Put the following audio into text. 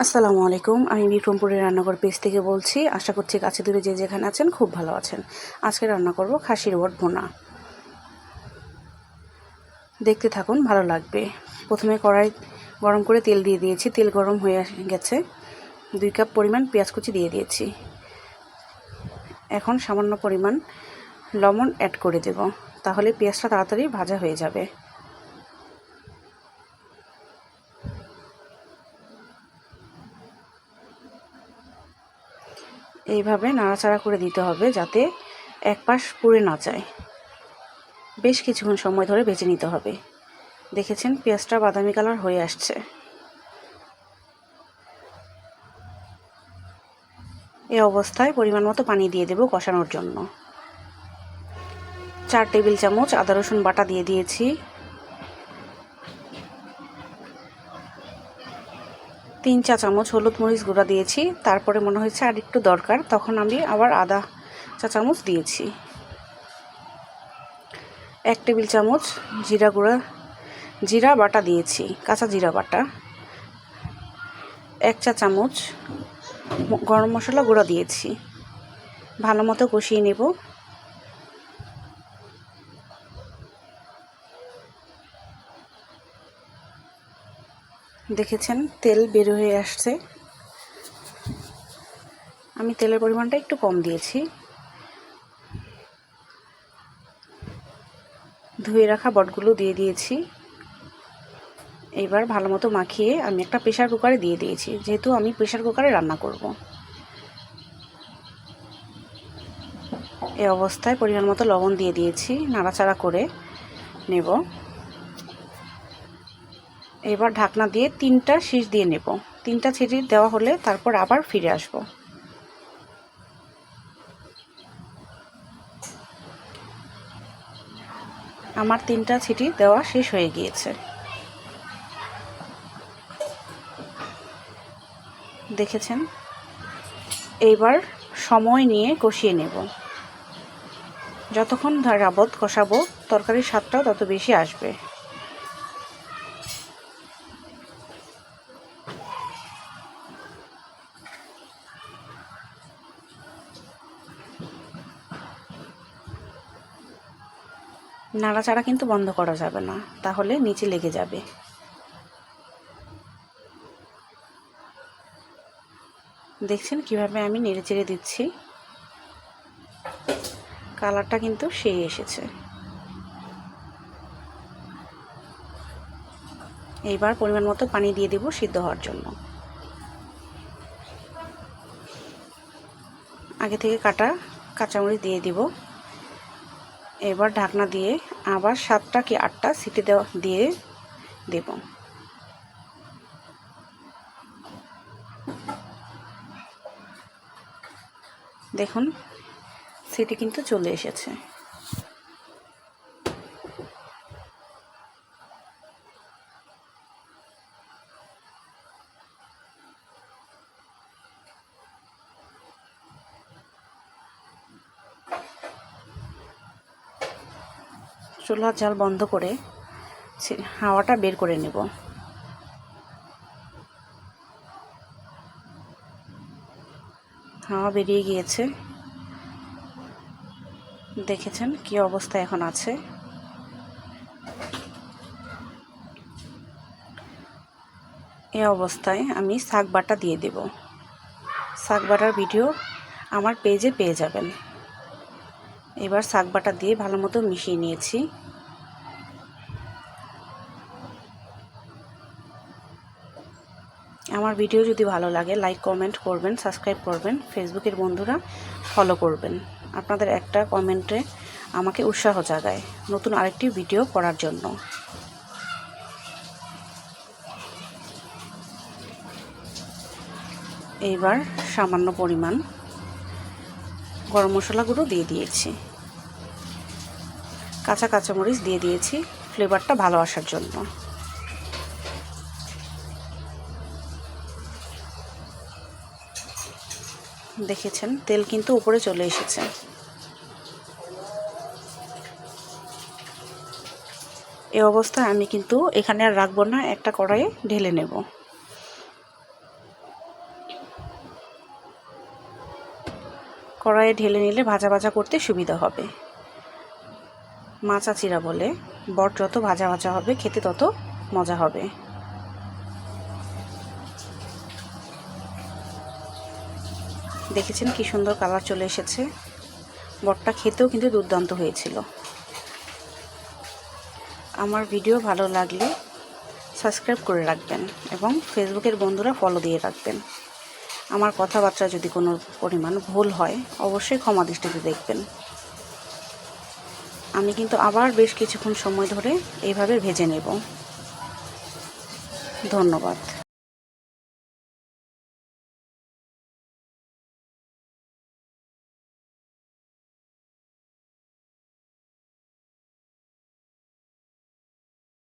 আসসালামু আলাইকুম। আমি বিক্রমপুরের রান্নাঘর পেজ থেকে বলছি, আশা করছি কাছে দূরে যে যেখানে আছেন খুব ভালো আছেন। আজকে রান্না করব খাসির বট ভোনা। দেখতে থাকুন, ভালো লাগবে। প্রথমে কড়াই গরম করে তেল দিয়ে দিয়েছি। তেল গরম হয়ে গেছে। দুই কাপ পরিমাণ পেঁয়াজ কুচি দিয়ে দিয়েছি। এখন সামান্য পরিমাণ লবণ অ্যাড করে দেব। তাহলে পেঁয়াজটা তাড়াতাড়ি ভাজা হয়ে যাবে। এইভাবে নাড়াচাড়া করে দিতে হবে যাতে এক পাশ পুড়ে না যায়। বেশ কিছুক্ষণ সময় ধরে বেঁচে নিতে হবে। দেখেছেন, পেঁয়াজটা বাদামি কালার হয়ে আসছে। এই অবস্থায় পরিমাণ মতো পানি দিয়ে দেব কষানোর জন্য। চার টেবিল চামচ আদা রসুন বাটা দিয়ে দিয়েছি। তিন চা চামচ হলুদ মরিচ গুঁড়া দিয়েছি, তারপরে মনে হয়েছে আর একটু দরকার, তখন আমি আবার আদা চা চামচ দিয়েছি। এক টেবিল চামচ জিরা গুঁড়া, জিরা বাটা দিয়েছি, কাঁচা জিরা বাটা। এক চা চামচ গরম মশলা গুঁড়া দিয়েছি। ভালো মতো কষিয়ে নেব। দেখেছেন, তেল বের হয়ে আসছে। আমি তেলের পরিমাণটা একটু কম দিয়েছি। ধুয়ে রাখা বটগুলো দিয়ে দিয়েছি। এবার ভালো মতো মাখিয়ে আমি একটা প্রেশার কুকারে দিয়ে দিয়েছি, যেহেতু আমি প্রেশার কুকারে রান্না করব। এই অবস্থায় পরিমাণ মতো লবণ দিয়ে দিয়েছি, নাড়াচাড়া করে নেব। এবার ঢাকনা দিয়ে তিনটা শীষ দিয়ে নেব। তিনটা ছিটি দেওয়া হলে তারপর আবার ফিরে আসব। আমার তিনটা ছিটি দেওয়া শেষ হয়ে গিয়েছে। দেখেছেন? এইবার সময় নিয়ে কষিয়ে নেব। যতক্ষণ যাবৎ কষাবো, তরকারির স্বাদটাও তত বেশি আসবে। নাড়াচাড়া কিন্তু বন্ধ করা যাবে না, তাহলে নিচে লেগে যাবে। দেখছেন কীভাবে আমি নেড়ে চেড়ে দিচ্ছি? কালারটা কিন্তু সেই এসেছে। এইবার পরিমাণ মতো পানি দিয়ে দেব সিদ্ধ হওয়ার জন্য। আগে থেকে কাটা কাঁচামরিচ দিয়ে দিব। এবার ঢাকনা দিয়ে আবার সাতটা কি আটটা সিটি দেওয়া দিয়ে দেব। দেখুন, সিটি কিন্তু চলে এসেছে। চুলার জাল বন্ধ করে হাওয়াটা বের করে নেব। হাওয়া বেরিয়ে গিয়েছে। দেখেছেন কি অবস্থা এখন আছে? এ অবস্থায় আমি শাক বাটা দিয়ে দেব। শাক বাটার ভিডিও আমার পেজে পেয়ে যাবেন। এবার শাক বাটা দিয়ে ভালো মতো মিশিয়ে নিয়েছি। আমার ভিডিও যদি ভালো লাগে, লাইক, কমেন্ট করবেন, সাবস্ক্রাইব করবেন, ফেসবুকের বন্ধুরা ফলো করবেন। আপনাদের একটা কমেন্টে আমাকে উৎসাহ জাগায় নতুন আরেকটি ভিডিও করার জন্য। এইবার সামান্য পরিমাণ গরম মশলাগুলো দিয়ে দিয়েছি। কাঁচা কাঁচামরিচ দিয়ে দিয়েছি। ফ্লেভারটা ভালো আসার জন্য। দেখেছেন, তেল কিন্তু উপরে চলে এসেছে। এ অবস্থায় আমি কিন্তু এখানে আর রাখব না, একটা কড়াইয়ে ঢেলে নেব। কড়াইয়ে ঢেলে নিলে ভাজা ভাজা করতে সুবিধা হবে। মা চাচিরা বলে, বট যত ভাজা ভাজা হবে, খেতে তত মজা হবে। দেখেছেন কি সুন্দর কালার চলে এসেছে? বটটা খেতেও কিন্তু দুর্দান্ত হয়েছিল। আমার ভিডিও ভালো লাগলে সাবস্ক্রাইব করে রাখবেন এবং ফেসবুকের বন্ধুরা ফলো দিয়ে রাখবেন। আমার কথাবার্তা যদি কোনো পরিমাণ ভুল হয়, অবশ্যই ক্ষমা দৃষ্টিতে দেখবেন। আমি কিন্তু আবার বেশ কিছুক্ষণ সময় ধরে এইভাবে ভেজে নেব। ধন্যবাদ।